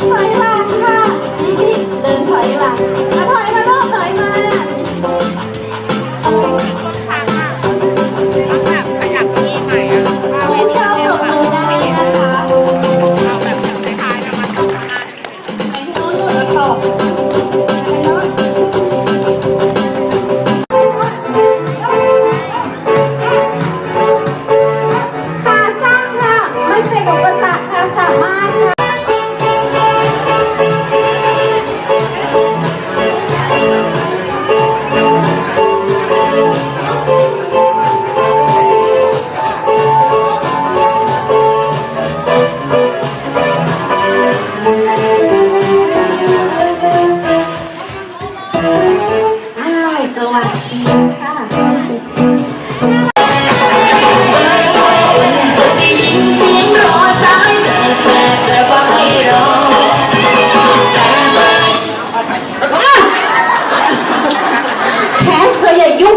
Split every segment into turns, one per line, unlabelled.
ถอยหลังค่ะนี่นี่เดินถอยหลังมาถอยมาลูกถอยมาผู้ชอบปรบมือได้นะคะ ไอ้ที่น้องโดนตอบ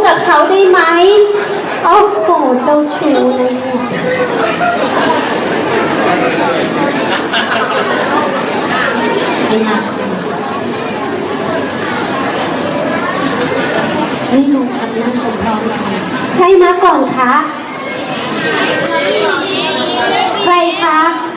กับเขาได้ไหมโอ้โหเจ้าชู้เลยเนี่ยไม่รู้ครับนั่นผมพร้อมใครมาก่อนคะ